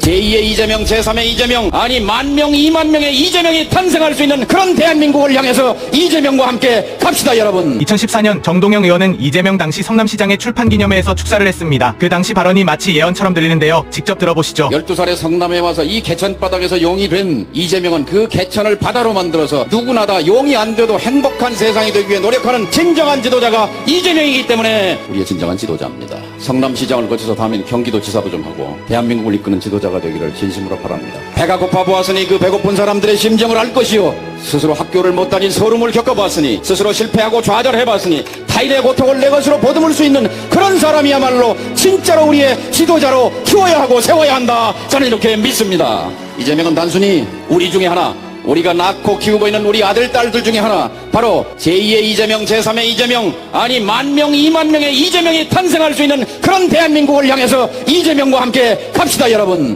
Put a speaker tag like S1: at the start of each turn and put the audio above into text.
S1: 제2의 이재명, 제3의 이재명, 아니 만 명, 이만 명의 이재명이 탄생할 수 있는 그런 대한민국을 향해서 이재명과 함께 갑시다 여러분.
S2: 2014년 정동영 의원은 이재명 당시 성남시장의 출판 기념회에서 축사를 했습니다. 그 당시 발언이 마치 예언처럼 들리는데요. 직접 들어보시죠.
S1: 12살에 성남에 와서 이 개천바닥에서 용이 된 이재명은 그 개천을 바다로 만들어서 누구나 다 용이 안 돼도 행복한 세상이 되기 위해 노력하는 진정한 지도자가 이재명이기 때문에 우리의 진정한 지도자입니다. 성남시장을 거쳐서 다음엔 경기도지사도 좀 하고 대한민국을 이끄는 지도자가 되기를 진심으로 바랍니다. 배가 고파 보았으니 그 배고픈 사람들의 심정을 알 것이요. 스스로 학교를 못 다닌 서름을 겪어봤으니 스스로 실패하고 좌절해봤으니 타인의 고통을 내 것으로 보듬을 수 있는 그런 사람이야말로 진짜로 우리의 지도자로 키워야 하고 세워야 한다. 저는 이렇게 믿습니다. 이재명은 단순히 우리 중에 하나 우리가 낳고 키우고 있는 우리 아들, 딸들 중에 하나, 바로 제2의 이재명, 제3의 이재명, 아니 만 명, 이만 명의 이재명이 탄생할 수 있는 그런 대한민국을 향해서 이재명과 함께 갑시다, 여러분.